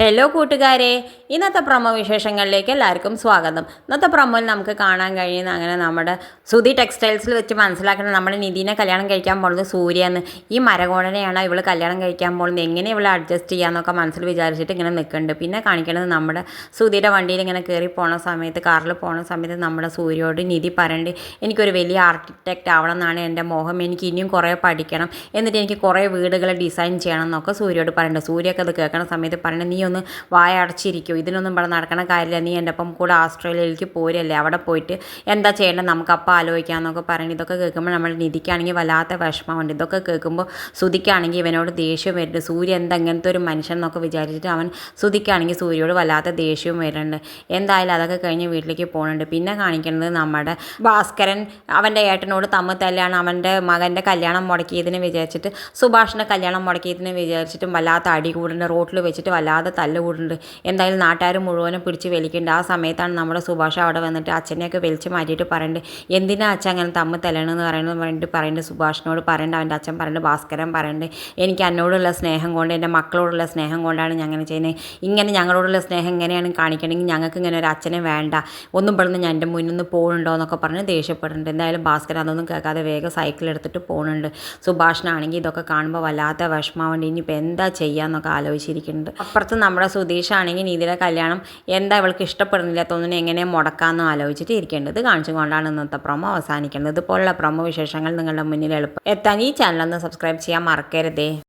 Hello കൂട്ടുകാരെ. ഇന്നത്തെ promo വിശേഷങ്ങളിലേക്ക് എല്ലാവർക്കും സ്വാഗതം. ഇന്നത്തെ പ്രൊമോയിൽ നമുക്ക് കാണാൻ കഴിയുന്ന അങ്ങനെ നമ്മുടെ സുധി ടെക്സ്റ്റൈൽസിൽ വെച്ച് മനസ്സിലാക്കണം നമ്മുടെ നിധിനെ കല്യാണം കഴിക്കാൻ പോകുന്നത് സൂര്യന്ന് ഈ മരകോണനെയാണ് ഇവൾ കല്യാണം കഴിക്കാൻ പോകുന്നത് എങ്ങനെ ഇവളെ അഡ്ജസ്റ്റ് ചെയ്യാമെന്നൊക്കെ മനസ്സിൽ വിചാരിച്ചിട്ട് ഇങ്ങനെ നിൽക്കുന്നുണ്ട്. പിന്നെ കാണിക്കുന്നത് നമ്മുടെ സുധിയുടെ വണ്ടിയിൽ ഇങ്ങനെ കയറി പോണ സമയത്ത് കാറിൽ പോണ സമയത്ത് നമ്മുടെ സൂര്യോട് നിധി പറയണ്ട് എനിക്കൊരു വലിയ ആർക്കിടെക്റ്റ് ആവണം എന്നാണ് എന്റെ മോഹം. എനിക്ക് ഇനിയും കുറേ പഠിക്കണം. എന്നിട്ട് എനിക്ക് കുറേ വീടുകൾ ഡിസൈൻ ചെയ്യണം എന്നൊക്കെ സൂര്യോട് പറയേണ്ടത് സൂര്യൊക്കെ അത് കേൾക്കണ സമയത്ത് പറയുന്നത് നീ ഒന്ന് വായ അടച്ചിരിക്കും ഇതിനൊന്നും ഇവിടെ നടക്കണ കാര്യമില്ല. നീ എന്റെ ഒപ്പം കൂടെ ആസ്ട്രേലിയയിലേക്ക് പോരല്ലേ അവിടെ പോയിട്ട് എന്താ ചെയ്യേണ്ടത്? നമുക്ക് അപ്പം ആലോചിക്കാമെന്നൊക്കെ പറയുന്നത് ഇതൊക്കെ കേൾക്കുമ്പോൾ നമ്മൾ നിധിക്കാണെങ്കിൽ വല്ലാത്ത വിഷമമുണ്ട്. ഇതൊക്കെ കേൾക്കുമ്പോൾ സുധിക്കാണെങ്കിൽ ഇവനോട് ദേഷ്യം വരുന്നുണ്ട്. സൂര്യ എന്താ ഇങ്ങനത്തെ ഒരു മനുഷ്യൻ എന്നൊക്കെ വിചാരിച്ചിട്ട് അവൻ സുധിക്കാണെങ്കിൽ സൂര്യയോട് വല്ലാത്ത ദേഷ്യവും വരുന്നുണ്ട്. എന്തായാലും അതൊക്കെ കഴിഞ്ഞ് വീട്ടിലേക്ക് പോകുന്നുണ്ട്. പിന്നെ കാണിക്കുന്നത് നമ്മുടെ ഭാസ്കരൻ അവന്റെ ഏട്ടനോട് തമ്മിൽ തല്ലാണ്. അവന്റെ മകന്റെ കല്യാണം മുടക്കിയതിനെ വിചാരിച്ചിട്ട് സുഭാഷിന്റെ കല്യാണം മുടക്കിയതിനെ വിചാരിച്ചിട്ടും വല്ലാത്ത അടി കൂടുന്നുണ്ട്. റോട്ടിൽ വെച്ചിട്ട് വല്ലാതെ തല്ല് കൂടുന്നുണ്ട് എന്തായാലും നാട്ടുകാർ മുഴുവനും പിടിച്ച് വലിക്കുന്നുണ്ട് ആ സമയത്താണ് നമ്മുടെ സുഭാഷ് അവിടെ വന്നിട്ട് അച്ഛനെയൊക്കെ വലിച്ച് മാറ്റിയിട്ട് പറയുന്നുണ്ട് എന്തിനാ അച്ഛൻ അങ്ങനെ തമ്മിൽ തല്ലണമെന്ന് പറയുന്നത് വേണ്ടി പറയുന്നുണ്ട് സുഭാഷിനോട് പറയേണ്ട. അവന്റെ അച്ഛൻ പറയുന്നുണ്ട് ഭാസ്കരൻ പറയുന്നുണ്ട് എനിക്ക് എന്നോടുള്ള സ്നേഹം കൊണ്ട് എന്റെ മക്കളോടുള്ള സ്നേഹം കൊണ്ടാണ് ഞാൻ അങ്ങനെ ചെയ്യുന്നത്. ഇങ്ങനെ ഞങ്ങളോടുള്ള സ്നേഹം എങ്ങനെയാണ് കാണിക്കണമെങ്കിൽ ഞങ്ങൾക്ക് ഇങ്ങനെ ഒരു അച്ഛനെ വേണ്ട. ഒന്നും പെടുന്ന ഞാൻ എന്റെ മുന്നിൽ നിന്ന് പോകുന്നുണ്ടോ എന്നൊക്കെ പറഞ്ഞ് ദേഷ്യപ്പെടുന്നുണ്ട്. എന്തായാലും ഭാസ്കരൻ അതൊന്നും കേൾക്കാതെ വേഗം സൈക്കിൾ എടുത്തിട്ട് പോകുന്നുണ്ട്. സുഭാഷിനാണെങ്കിൽ ഇതൊക്കെ കാണുമ്പോൾ വല്ലാത്ത വിഷമാവേണ്ടി ഇനിയിപ്പോൾ എന്താ ചെയ്യാന്നൊക്കെ ആലോചിച്ചിരിക്കുന്നുണ്ട്. അപ്പുറത്ത് നമ്മുടെ സുധീഷാണെങ്കിൽ നീതിയുടെ കല്യാണം എന്താ ഇവൾക്ക് ഇഷ്ടപ്പെടുന്നില്ല തോന്നുന്നു എങ്ങനെ മുടക്കാമെന്ന് ആലോചിച്ചിട്ട് ഇരിക്കേണ്ടത് കാണിച്ചു കൊണ്ടാണ് ഇന്നത്തെ പ്രൊമോ അവസാനിക്കുന്നത്. ഇതുപോലുള്ള പ്രൊമോ വിശേഷങ്ങൾ നിങ്ങളുടെ മുന്നിൽ എളുപ്പം എത്താൻ ഈ ചാനൽ ഒന്ന് സബ്സ്ക്രൈബ് ചെയ്യാൻ മറക്കരുതേ.